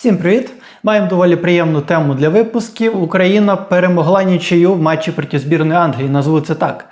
Всім привіт! Маємо доволі приємну тему для випусків. Україна перемогла нічию в матчі проти збірної Англії. Назву це так.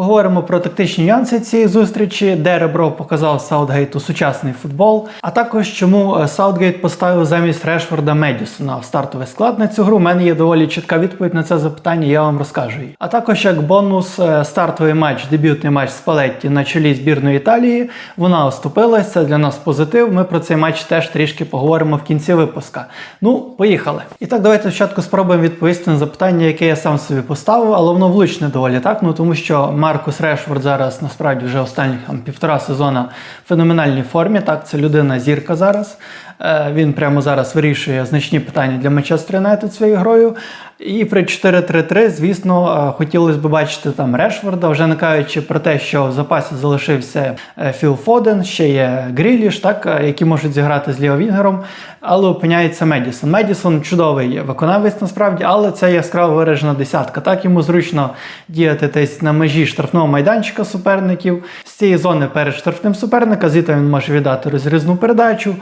Поговоримо про тактичні нюанси цієї зустрічі, де Ребро показав Саутгейту сучасний футбол, а також чому е, Саутгейт поставив замість Решфорда Медісона в стартовий склад на цю гру. У мене є доволі чітка відповідь на це запитання, я вам розкажу її. А також як бонус е, стартовий матч, дебютний матч Спалетті на чолі збірної Італії. Вона оступилась, це для нас позитив. Ми про цей матч теж трішки поговоримо в кінці випуска. Ну, поїхали. І так, давайте спочатку спробуємо відповісти на запитання, яке я сам собі поставив, але воно влучне доволі так. Ну тому що Маркус Решфорд зараз насправді вже останні там, півтора сезона в феноменальній формі. Так, це людина зірка зараз. Е, Він прямо зараз вирішує значні питання для Манчестер Юнайтед своєю грою. І при 4-3-3, звісно, е, хотілося б бачити там Решфорда, вже не кажучи про те, що в запасі залишився е, Філ Фоден, ще є Гріліш, так, які можуть зіграти з лівовінгером, але опиняється Медісон. Медісон чудовий виконавець насправді, але це яскраво виражена десятка. Так йому зручно діяти десь на межі штрафного майданчика суперників, з цієї зони перед штрафним суперника, звідти він може віддати розрізну передачу,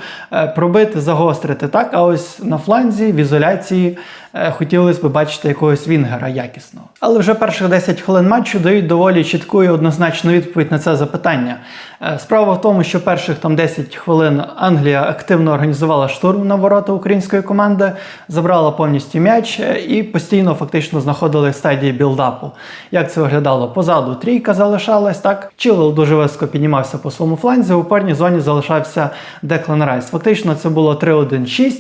е, загострити. Так, а ось на фланзі, в ізоляції. Е, Хотілося б бачити якогось вінгера якісного. Але вже перших 10 хвилин матчу дають доволі чітку і однозначну відповідь на це запитання. Е, Справа в тому, що перших там 10 хвилин Англія активно організувала штурм на ворота української команди, забрала повністю м'яч е, і постійно фактично знаходили стадії білдапу. Як це виглядало? Позаду трійка залишалась, так? Чилвел дуже високо піднімався по своєму фланзі, у опорній зоні залишався Деклан Райс. Фактично це було 3-1-6.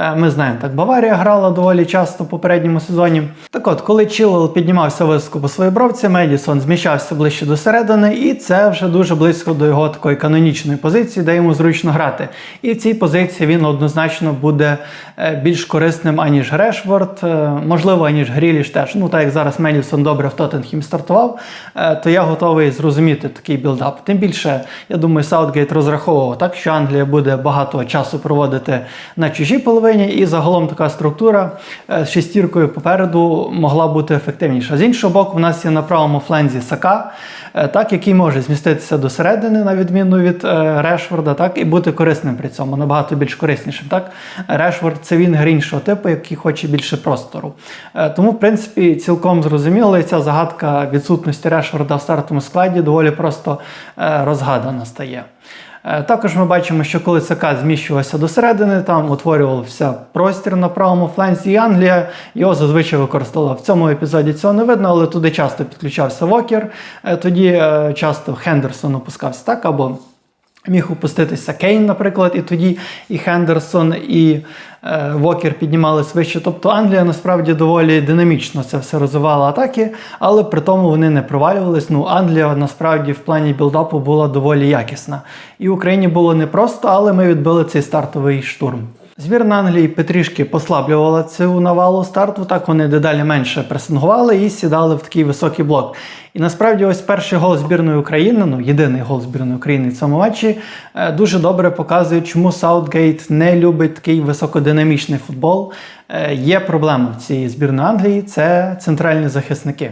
Е, Ми знаємо, так Баварія грала доволі часто в попередньому сезоні. Так от, коли Чилвел піднімався високо по своїй бровці, Медісон зміщався ближче до середини, і це вже дуже близько до його такої канонічної позиції, де йому зручно грати. І в цій позиції він однозначно буде е, більш корисним, аніж Решфорд, е, можливо, аніж Гріліш теж. Ну, так як зараз Медісон добре в Тоттенхім стартував, то я готовий зрозуміти такий білдап. Тим більше, я думаю, Саутгейт розраховував так, що Англія буде багато часу проводити на чужій половині, і загалом така структура е, з шестіркою попереду могла бути ефективніша. З іншого боку, в нас є на правому фланзі Сака, е, так, який може зміститися до середини, на відміну від е, Решфорда, так, і бути корисним при цьому, набагато більш кориснішим. Так? Решфорд це він іншого типу, який хоче більше простору. Тому, в принципі, цілком зрозуміло, і ця загадка відсутності Решфорда в стартовому складі доволі просто розгадана стає. Е, Також ми бачимо, що коли ЦК зміщувався до середини, там утворювався простір на правому фланзі, і Англія його зазвичай використала. В цьому епізоді цього не видно, але туди часто підключався Вокер, е, тоді е, часто Хендерсон опускався так або. Міг опуститися Кейн, наприклад, і тоді і Хендерсон, і е, Вокер піднімались вище. Тобто Англія насправді доволі динамічно це все розвивала атаки, але при тому вони не провалювались. Ну, Англія насправді в плані білдапу була доволі якісна. І Україні було непросто, але ми відбили цей стартовий штурм. Збірна Англії потрішки послаблювала цю навалу старту, так вони дедалі менше пресингували і сідали в такий високий блок. І насправді, ось перший гол збірної України, ну єдиний гол збірної України в цьому матчі, е, дуже добре показує, чому Саутгейт не любить такий високодинамічний футбол. Е, Є проблема в цій збірної Англії це центральні захисники.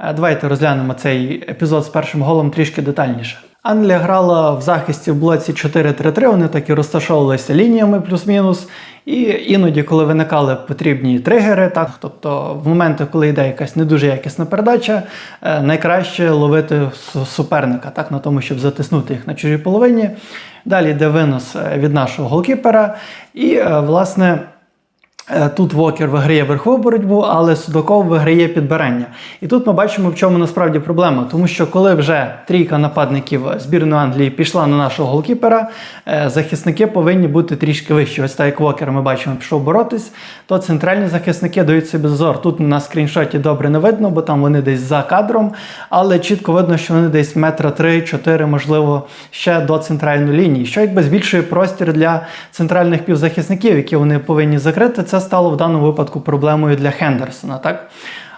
Е, Давайте розглянемо цей епізод з першим голом трішки детальніше. Англія грала в захисті в блоці 4-3-3, вони так і розташовувалися лініями плюс-мінус. І іноді, коли виникали потрібні тригери, так, тобто в моменти, коли йде якась не дуже якісна передача, е, найкраще ловити суперника так, на тому, щоб затиснути їх на чужій половині. Далі йде винос е, від нашого голкіпера. І, е, власне, Тут Вокер виграє верхову боротьбу, але Судаков виграє підбирання. І тут ми бачимо, в чому насправді проблема. Тому що коли вже трійка нападників збірної Англії пішла на нашого голкіпера, е, захисники повинні бути трішки вищі. Ось так як Вокер ми бачимо, пішов боротись, то центральні захисники дають собі зазор. Тут на скріншоті добре не видно, бо там вони десь за кадром, але чітко видно, що вони десь метра 3-4, можливо, ще до центральної лінії, що якби збільшує простір для центральних півзахисників, які вони повинні закрити. Це стало в даному випадку проблемою для Хендерсона. Так?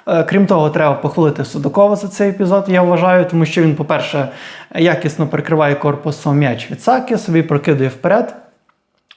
Е, Крім того, треба похвалити Судакова за цей епізод, я вважаю, тому що він, по-перше, якісно прикриває корпусом м'яч від Саки, собі прокидує вперед.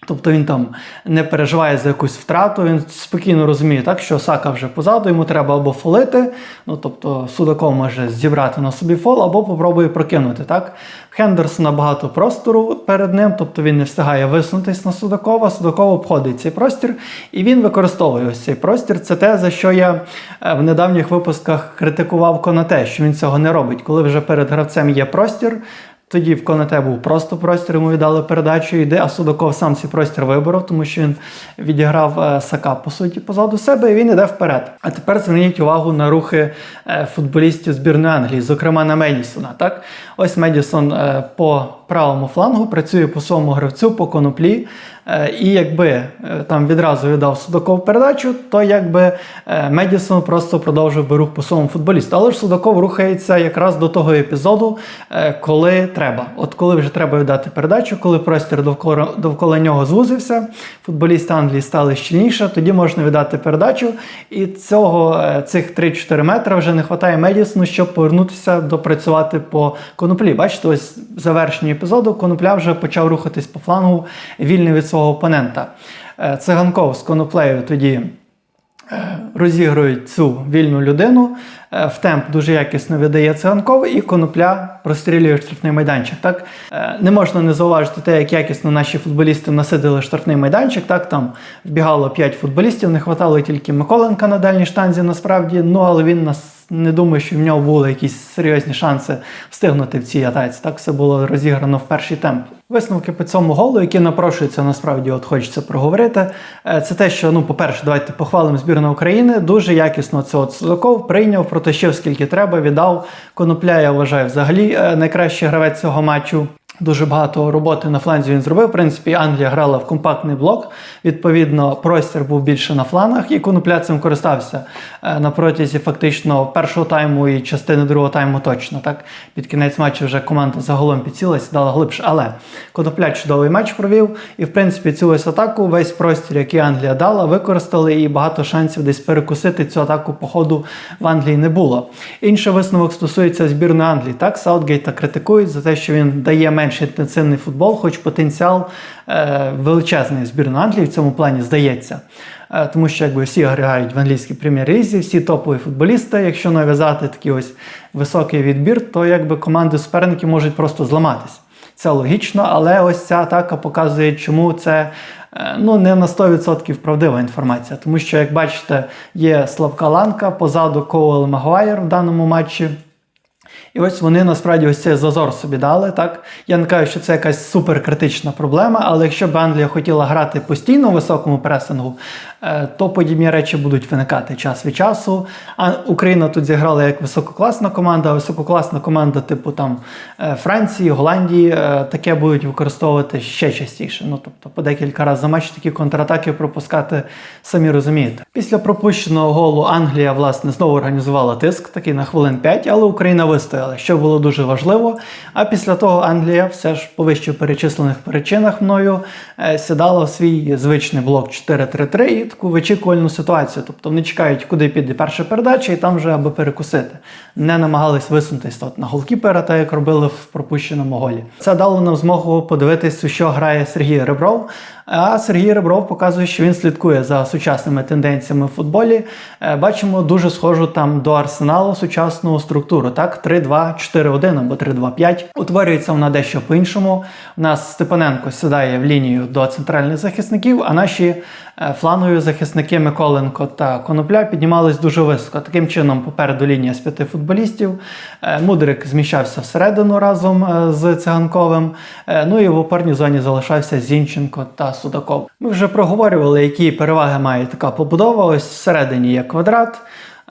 Тобто він там не переживає за якусь втрату, він спокійно розуміє, так, що Сака вже позаду, йому треба або фолити, ну тобто Судаков може зібрати на собі фол, або попробує прокинути. Так? Хендерсона багато простору перед ним, тобто він не встигає висунутись на Судакова, Судаков обходить цей простір, і він використовує ось цей простір. Це те, за що я е, в недавніх випусках критикував Конате, що він цього не робить. Коли вже перед гравцем є простір, тоді в Конате був просто простір, йому віддали передачу, йде, а Судаков сам цей простір виборов, тому що він відіграв е, Сака, по суті, позаду себе, і він йде вперед. А тепер зверніть увагу на рухи е, футболістів збірної Англії, зокрема на Медісона. Так? Ось Медісон е, по правому флангу працює по своєму гравцю, по коноплі. Е, І якби е, там відразу віддав Судаков передачу, то якби е, Медісон просто продовжив би рух по своєму футболісту. Але ж Судаков рухається якраз до того епізоду, коли треба. От коли вже треба віддати передачу, коли простір довкола, довкола нього звузився, футболісти Англії стали щільніше, тоді можна віддати передачу. І цього, цих 3-4 метри вже не вистачає Медісону, щоб повернутися допрацювати по коноплі. Бачите, ось в завершенні епізоду конопля вже почав рухатись по флангу вільний від свого опонента. Е, Циганков з коноплею тоді е, розігрують цю вільну людину. Е, В темп дуже якісно видає циганков, і конопля прострілює штрафний майданчик. Так не можна не зауважити те, як якісно наші футболісти насидили штрафний майданчик. Так там вбігало 5 футболістів, не хватало тільки Миколенка на дальній штанзі. Насправді, ну але він нас не думаю, що в нього були якісь серйозні шанси встигнути в цій атаці. Так все було розіграно в перший темп. Висновки по цьому голу, які напрошуються, насправді, от хочеться проговорити. е, Це те, що ну, по-перше, давайте похвалимо збірну України. Дуже якісно це от Судаков прийняв, протащив скільки треба, віддав. Конопля, я вважаю, взагалі е, найкращий гравець цього матчу. Дуже багато роботи на фланзі він зробив. В принципі, Англія грала в компактний блок. Відповідно, простір був більше на флангах, і конопля цим користався е, на протязі фактично першого тайму і частини другого тайму точно. Так під кінець матчу вже команда загалом підсілася, дала глибше. Але конопля чудовий матч провів. І в принципі цю ось атаку, весь простір, який Англія дала, використали, і багато шансів десь перекусити цю атаку по ходу в Англії не було. Інший висновок стосується збірної Англії. Так, Саутгейта критикують за те, що він дає менш інтенсивний футбол, хоч потенціал е, величезний збірної Англії в цьому плані здається. Е, тому що якби всі грають в англійській прем'єр-лізі, всі топові футболісти. Якщо нав'язати такий ось високий відбір, то якби команди суперників можуть просто зламатись. Це логічно, але ось ця атака показує, чому це е, ну, не на 100% правдива інформація. Тому що, як бачите, є Славка Ланка, позаду Коуел Магуайр в даному матчі. І ось вони насправді ось цей зазор собі дали. Так? Я не кажу, що це якась суперкритична проблема, але якщо б Англія хотіла грати постійно у високому пресингу, е, то подібні речі будуть виникати час від часу. А Україна тут зіграла як висококласна команда, а висококласна команда, типу там е, Франції, Голландії, е, таке будуть використовувати ще частіше. Ну тобто по декілька разів за матч такі контратаки пропускати, самі розумієте. Після пропущеного голу Англія власне знову організувала тиск, такий на хвилин 5, але Україна вистояла, що було дуже важливо. А після того Англія все ж по вище перечислених причинах мною е, сідала в свій звичний блок 4-3-3 і таку вичікувальну ситуацію. Тобто вони чекають, куди піде перша передача, і там вже аби перекусити. Не намагались висунутися от на голкіпера, так як робили в пропущеному голі. Це дало нам змогу подивитись, у що грає Сергій Ребров. А Сергій Ребров показує, що він слідкує за сучасними тенденціями в футболі. Е, Бачимо дуже схожу там до арсеналу сучасну структуру. Так, 3-2-4-1 або 3-2-5. Утворюється вона дещо по-іншому. У нас Степаненко сідає в лінію до центральних захисників, а наші е, захисники Миколенко та Конопля піднімались дуже високо. Таким чином, попереду лінія з п'яти футболістів. Е, Мудрик зміщався всередину разом е, з Циганковим. Ну і в опорній зоні залишався Зінченко та Судаков. Ми вже проговорювали, які переваги має така побудова. Ось всередині є квадрат.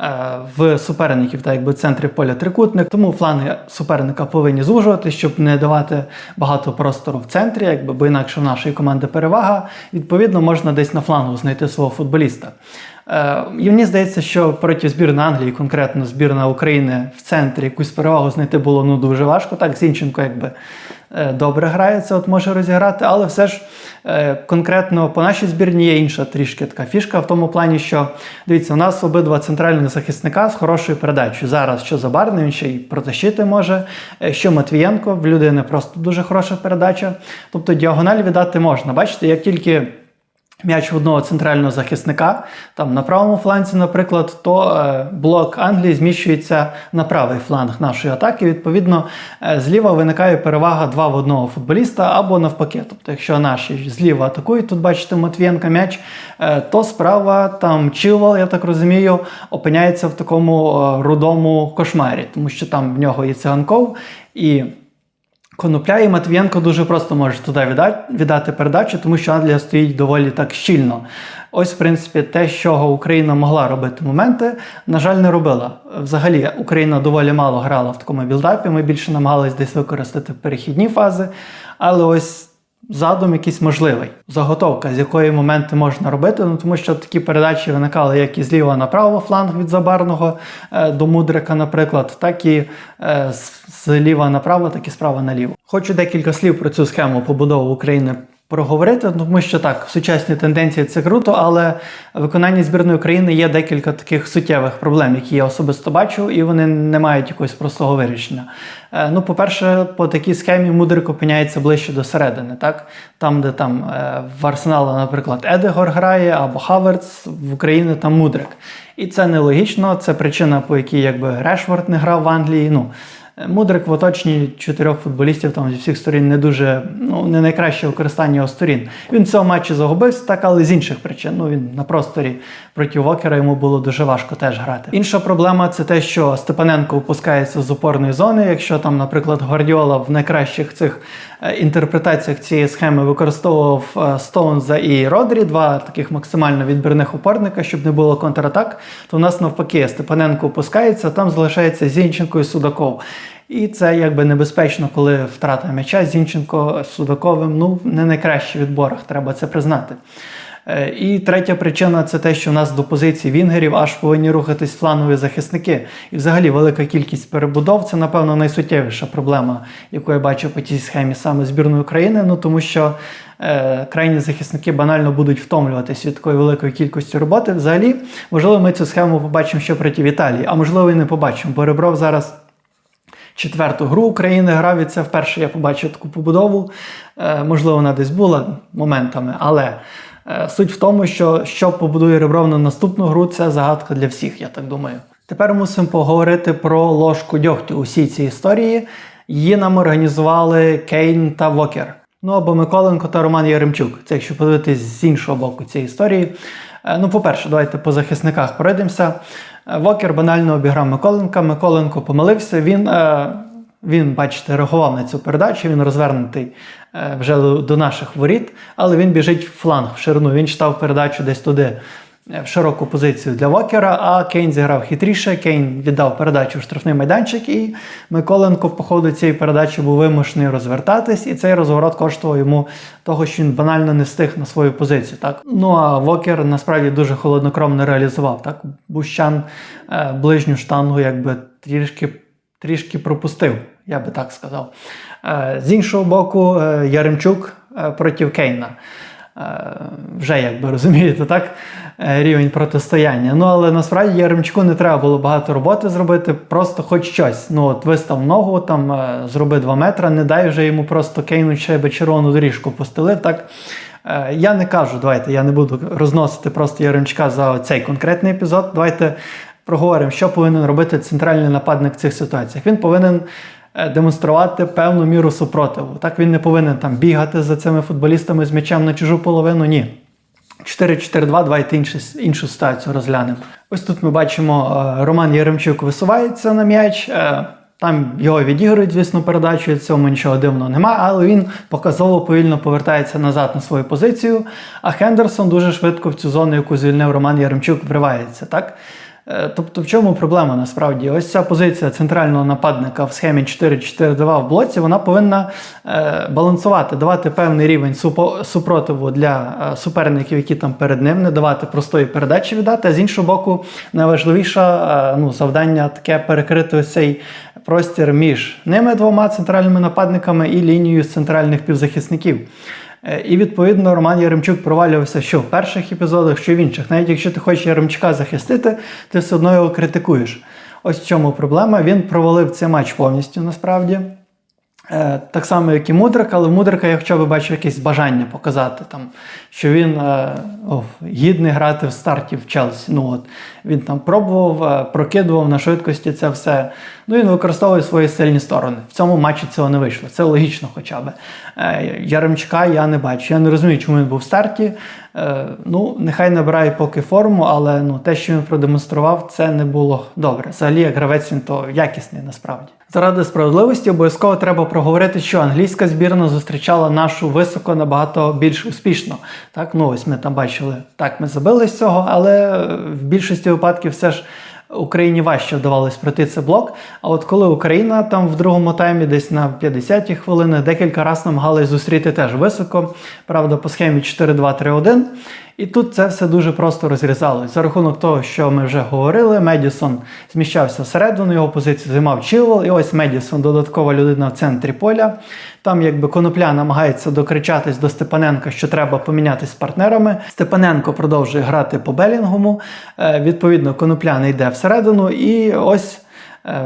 Е, В суперників, так якби центрі поля трикутник, тому фланги суперника повинні звужувати, щоб не давати багато простору в центрі, якби бо інакше в нашої команди перевага. Відповідно, можна десь на флангу знайти свого футболіста. Е, І мені здається, що проти збірної Англії, конкретно збірна України в центрі якусь перевагу знайти було ну дуже важко. Так, Зінченко якби добре грається, от може розіграти, але все ж е, конкретно по нашій збірні є інша трішки така фішка в тому плані, що дивіться, у нас обидва центральні захисника з хорошою передачею. Зараз що Забарний, він ще й протащити може, е, що Матвієнко, в людини просто дуже хороша передача. Тобто діагональ віддати можна. Бачите, як тільки м'яч в одного центрального захисника, там на правому фланзі, наприклад, то е, блок Англії зміщується на правий фланг нашої атаки. Відповідно, е, зліва виникає перевага два в одного футболіста або навпаки. Тобто, якщо наші зліва атакують, тут бачите Матвієнка м'яч, е, то справа там Чилвел, я так розумію, опиняється в такому рудому кошмарі, тому що там в нього і циганков, і Конопля і Матвієнко дуже просто може туди віддати, віддати передачу, тому що Англія стоїть доволі так щільно. Ось, в принципі, те, що Україна могла робити моменти, на жаль, не робила. Взагалі, Україна доволі мало грала в такому білдапі. Ми більше намагались десь використати перехідні фази, але ось. Задум якийсь можливий. Заготовка, з якої моменти можна робити, ну тому що такі передачі виникали як і зліва на правий фланг від Забарного е, до Мудрика, наприклад, так і е, зліва направо, так і справа наліво. Хочу декілька слів про цю схему побудови України проговорити, тому що так, сучасні тенденції це круто, але в виконанні збірної України є декілька таких суттєвих проблем, які я особисто бачу, і вони не мають якогось простого вирішення. Е, Ну, по-перше, по такій схемі Мудрик опиняється ближче до середини, так? Там, де там е, в Арсенала, наприклад, Едегор грає або Хаверц, в Україні там Мудрик. І це нелогічно, це причина, по якій якби Решфорд не грав в Англії. Ну, Мудрик в оточенні чотирьох футболістів там зі всіх сторін не дуже, ну не найкраще використання його сторін. Він в цьому матчі загубився, так, але з інших причин. Ну він на просторі проти Вокера йому було дуже важко теж грати. Інша проблема це те, що Степаненко опускається з опорної зони. Якщо там, наприклад, Гвардіола в найкращих цих інтерпретаціях цієї схеми використовував е, Стоунза і Родрі, два таких максимально відбірних опорника, щоб не було контратак, то в нас навпаки Степаненко опускається, там залишається Зінченко і Судаков. І це якби небезпечно, коли втрата м'яча Зінченко з Судаковим ну не найкращий в відборах, треба це признати. Е, І третя причина це те, що у нас до позиції вінгерів аж повинні рухатись флангові захисники. І взагалі велика кількість перебудов це, напевно, найсуттєвіша проблема, яку я бачу по тій схемі саме збірної України. Ну тому що е, крайні захисники банально будуть втомлюватись від такої великої кількості роботи. Взагалі, можливо, ми цю схему побачимо ще проти Італії, а можливо, і не побачимо, бо Ребров зараз четверту гру України грав і це вперше я побачив таку побудову. Е, можливо, вона десь була моментами, але суть в тому, що що побудує Ребров на наступну гру, це загадка для всіх, я так думаю. Тепер мусимо поговорити про ложку дьогтю у всій цій історії. Її нам організували Кейн та Вокер. Ну або Миколенко та Роман Яремчук. Це якщо подивитись з іншого боку цієї історії. Е, Ну, по-перше, давайте по захисниках пройдемося. Е, Вокер банально обіграв Миколенка. Миколенко помилився. Він, е, він, бачите, реагував на цю передачу. Він розвернутий е, вже до наших воріт, але він біжить в фланг в ширину. Він читав передачу десь туди. е, В широку позицію для Вокера, а Кейн зіграв хитріше. Кейн віддав передачу в штрафний майданчик, і Миколенко по ходу цієї передачі був вимушений розвертатись, і цей розворот коштував йому того, що він банально не встиг на свою позицію. Так? Ну а Вокер насправді дуже холоднокровно реалізував. Так? Бущан е, ближню штангу якби трішки, трішки пропустив, я би так сказав. Е, з іншого боку, е, Яремчук е, проти Кейна. Вже якби розумієте, так рівень протистояння. Ну але насправді Яремчуку не треба було багато роботи зробити, просто хоч щось. Ну от вистав ногу, там зроби 2 метри, не дай вже йому просто кейнуть ще би червону доріжку постелив. Так я не кажу, давайте я не буду розносити просто Яремчука за цей конкретний епізод. Давайте проговоримо, що повинен робити центральний нападник в цих ситуаціях. Він повинен демонструвати певну міру супротиву. Так він не повинен там бігати за цими футболістами з м'ячем на чужу половину. Ні. 4-4-2, давайте іншу, іншу ситуацію розглянемо. Ось тут ми бачимо, е, Роман Яремчук висувається на м'яч. е, Там його відіграють, звісно, передачу, цьому нічого дивного немає, але він показово повільно повертається назад на свою позицію. А Хендерсон дуже швидко в цю зону, яку звільнив Роман Яремчук, вривається. Так? Е, Тобто, в чому проблема насправді? Ось ця позиція центрального нападника в схемі 4-4-2 в блоці, вона повинна е, балансувати, давати певний рівень супротиву для е, суперників, які там перед ним, не давати простої передачі віддати. А з іншого боку, найважливіше ну, завдання таке перекрити ось цей простір між ними двома центральними нападниками і лінією з центральних півзахисників. Е, І відповідно Роман Яремчук провалювався що в перших епізодах, що в інших. Навіть якщо ти хочеш Яремчука захистити, ти все одно його критикуєш. Ось в чому проблема. Він провалив цей матч повністю насправді. Е, Так само, як і Мудрик, але Мудрика я хоча б бачив якесь бажання показати, там, що він е, о, гідний грати в старті в Челсі. Ну, от, він там пробував, прокидував на швидкості це все. Ну, він використовує свої сильні сторони. В цьому матчі цього не вийшло. Це логічно хоча б. Е, Яремчука я не бачу. Я не розумію, чому він був в старті. Е, ну, нехай набирає поки форму, але ну, те, що він продемонстрував, це не було добре. Взагалі, як гравець він то якісний насправді. Заради справедливості обов'язково треба проговорити, що англійська збірна зустрічала нашу високо набагато більш успішно. Так, ну ось ми там бачили, так ми забили з цього, але е, в більшості випадків все ж. Україні важче вдавалось пройти цей блок. А от коли Україна там в другому таймі, десь на 50-ті хвилини, декілька разів намагалась зустріти теж високо, правда, по схемі 4-2-3-1. І тут це все дуже просто розрізалось. За рахунок того, що ми вже говорили, Медісон зміщався всередину, його позицію займав Чилвел, і ось Медісон, додаткова людина в центрі поля. Там якби Конопля намагається докричатись до Степаненка, що треба помінятися з партнерами. Степаненко продовжує грати по Белінгому. Е, Відповідно, Конопля не йде всередину, і ось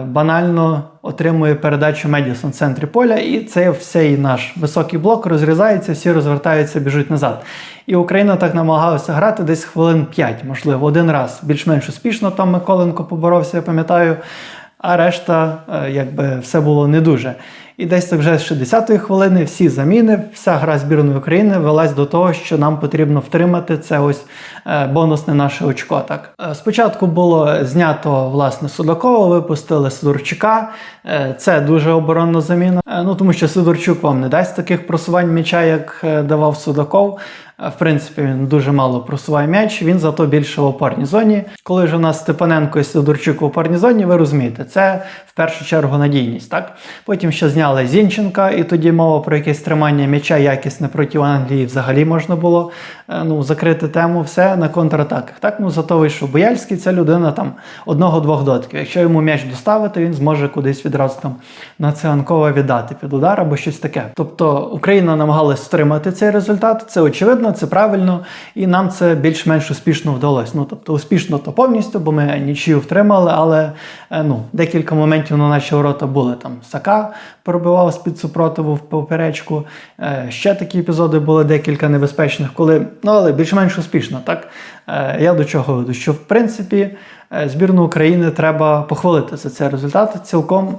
банально отримує передачу Медісон в центрі поля, і це всей наш високий блок розрізається, всі розвертаються, біжуть назад. І Україна так намагалася грати десь хвилин 5, можливо, один раз більш-менш успішно. Там Миколенко поборовся, я пам'ятаю. А решта, е, якби все було не дуже. І десь вже з 60-ї хвилини всі заміни, вся гра збірної України велась до того, що нам потрібно втримати це ось е, бонусне наше очко. Так Е, спочатку було знято власне Судакова, випустили Сидорчука. Е, Це дуже оборонна заміна. Ну тому що Сидорчук вам не дасть таких просувань м'яча, як давав Судаков. В принципі, він дуже мало просуває м'яч, він зато більше в опорній зоні. Коли ж у нас Степаненко і Сидорчук в опорній зоні, ви розумієте, це в першу чергу надійність. Так? Потім ще зняли Зінченка, і тоді мова про якесь тримання м'яча якісне проти Англії взагалі можна було е, ну, закрити тему, все на контратаках. Так, ну зато вийшов Бояльський, це людина там одного-двох дотків. Якщо йому м'яч доставити, він зможе кудись відразу там на Циганкова віддати під удар або щось таке. Тобто Україна намагалась стримати цей результат. Це очевидно, це правильно, і нам це більш-менш успішно вдалося. Ну тобто успішно то повністю, бо ми нічию втримали, але е, ну декілька моментів на наші ворота були там. Сака пробивав з-під супротиву в поперечку. Е, Ще такі епізоди були декілька небезпечних, коли ну але більш-менш успішно. Так Е, я до чого веду? Що в принципі збірну України треба похвалити за цей результат цілком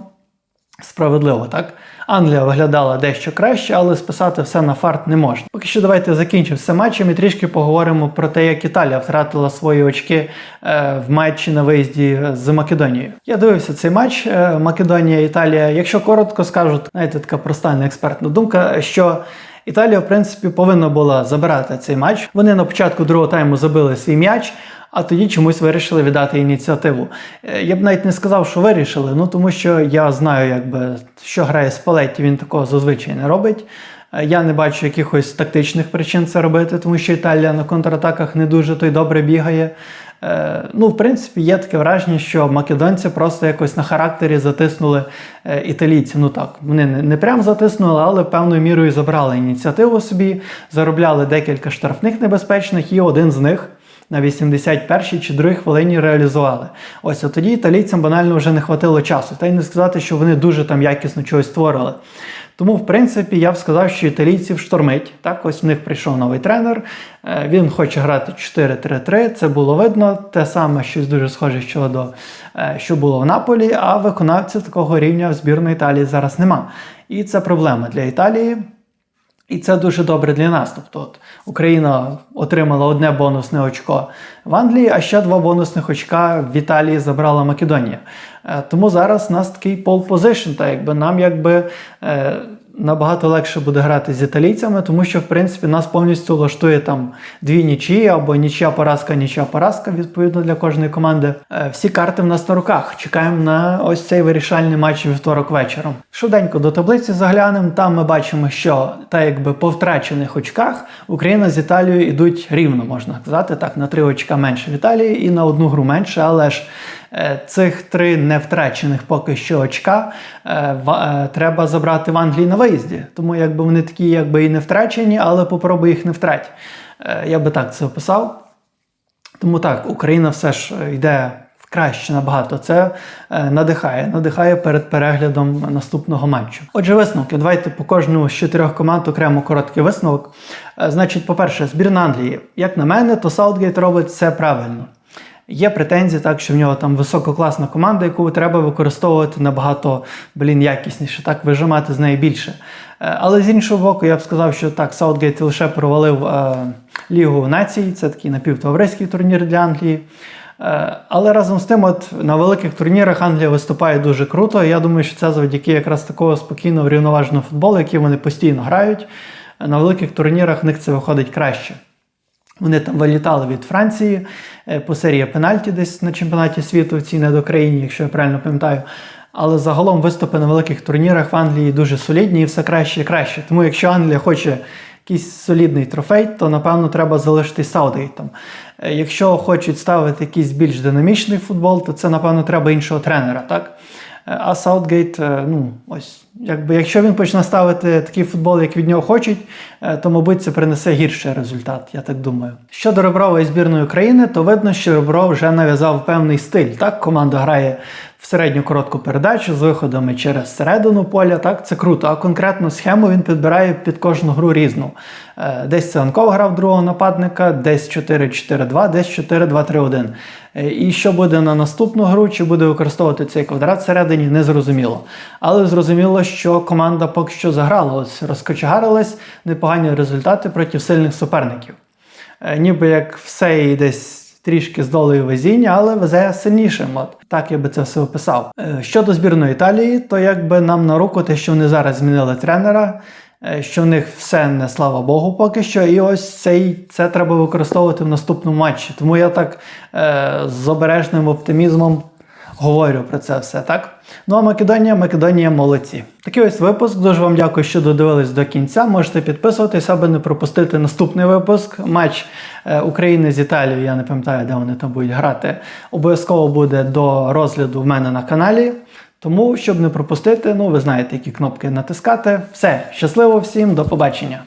справедливо, так? Англія виглядала дещо краще, але списати все на фарт не можна. Поки що давайте закінчимо все матчем і трішки поговоримо про те, як Італія втратила свої очки е, в матчі на виїзді з Македонією. Я дивився цей матч е, Македонія, Італія. Якщо коротко скажу, знаєте, така проста неекспертна думка, що. Італія, в принципі, повинна була забирати цей матч. Вони на початку другого тайму забили свій м'яч, а тоді чомусь вирішили віддати ініціативу. Е, Я б навіть не сказав, що вирішили, ну тому що я знаю, якби що грає Спалетті, він такого зазвичай не робить. Е, Я не бачу якихось тактичних причин це робити, тому що Італія на контратаках не дуже то й добре бігає. Е, Ну, в принципі, є таке враження, що македонці просто якось на характері затиснули е, італійців. Ну так, вони не, не прям затиснули, але певною мірою забрали ініціативу собі, заробляли декілька штрафних небезпечних, і один з них на 81-й чи 2 хвилині реалізували. Ось а тоді італійцям банально вже не хватило часу. Та й не сказати, що вони дуже там якісно чогось створили. Тому, в принципі, я б сказав, що італійців штормить. Так, ось в них прийшов новий тренер. е, Він хоче грати 4-3-3. Це було видно. Те саме щось дуже схоже щодо е, що було в Наполі, а виконавців такого рівня в збірної Італії зараз нема. І це проблема для Італії. І це дуже добре для нас. Тобто, от Україна отримала одне бонусне очко в Англії, а ще два бонусних очка в Італії забрала Македонія. Е, Тому зараз у нас такий пол позишн, та якби нам якби. Е, Набагато легше буде грати з італійцями, тому що в принципі нас повністю влаштує там дві нічі або нічия поразка, нічия поразка, відповідно для кожної команди. Е, Всі карти в нас на руках. Чекаємо на ось цей вирішальний матч вівторок вечором. Швиденько до таблиці заглянемо. Там ми бачимо, що та якби по втрачених очках Україна з Італією йдуть рівно, можна сказати, так на три очка менше в Італії і на одну гру менше, але ж цих три не втрачених поки що очка е, е, треба забрати в Англії на виїзді. Тому якби вони такі, якби і не втрачені, але попробуй їх не втрать. Е, Я би так це описав. Тому так, Україна все ж е, йде краще набагато. Це е, надихає, надихає перед переглядом наступного матчу. Отже, висновки. Давайте по кожному з чотирьох команд окремо короткий висновок. Е, Значить, по-перше, збірна Англії. Як на мене, то Саутгейт робить все правильно. Є претензії, так що в нього там висококласна команда, яку треба використовувати набагато блін, якісніше, так вижимати з неї більше. Е, Але з іншого боку, я б сказав, що так, Саутгейт лише провалив е, Лігу націй, це такий напівтовариський турнір для Англії. Е, Але разом з тим, от на великих турнірах Англія виступає дуже круто. Я думаю, що це завдяки якраз такого спокійного рівноважного футболу, який вони постійно грають. На великих турнірах в них це виходить краще. Вони там вилітали від Франції е, по серії пенальті десь на чемпіонаті світу в цій недокраїні, якщо я правильно пам'ятаю. Але загалом виступи на великих турнірах в Англії дуже солідні і все краще і краще. Тому якщо Англія хоче якийсь солідний трофей, то напевно треба залишитись Саутгейтом. Е, Якщо хочуть ставити якийсь більш динамічний футбол, то це напевно треба іншого тренера, так? А Саутгейт, е, ну ось, якби якщо він почне ставити такий футбол, як від нього хочуть, е, то мабуть це принесе гірший результат, я так думаю. Щодо Реброва і збірної України, то видно, що Ребров вже нав'язав певний стиль. Так, команда грає в середню коротку передачу з виходами через середину поля. Так, це круто. А конкретну схему він підбирає під кожну гру різну. Е, Десь Циганков грав другого нападника, десь 4-4-2, десь 4-2-3-1. Е, І що буде на наступну гру, чи буде використовувати цей квадрат всередині, не зрозуміло. Але зрозуміло, що команда поки що заграла, ось розкочегарилась, непогані результати проти сильних суперників. Е, Ніби як все і десь трішки з долею везіння, але везе сильнішим. От так я би це все описав. Е, Щодо збірної Італії, то якби нам на руку те, що вони зараз змінили тренера, е, що в них все не слава Богу поки що, і ось цей, це треба використовувати в наступному матчі. Тому я так е, з обережним оптимізмом говорю про це все, так? Ну а Македонія, Македонія молодці. Такий ось випуск. Дуже вам дякую, що додивились до кінця. Можете підписуватись, аби не пропустити наступний випуск. Матч е, України з Італією, я не пам'ятаю, де вони там будуть грати. Обов'язково буде до розгляду в мене на каналі. Тому, щоб не пропустити, ну ви знаєте, які кнопки натискати. Все, щасливо всім, до побачення.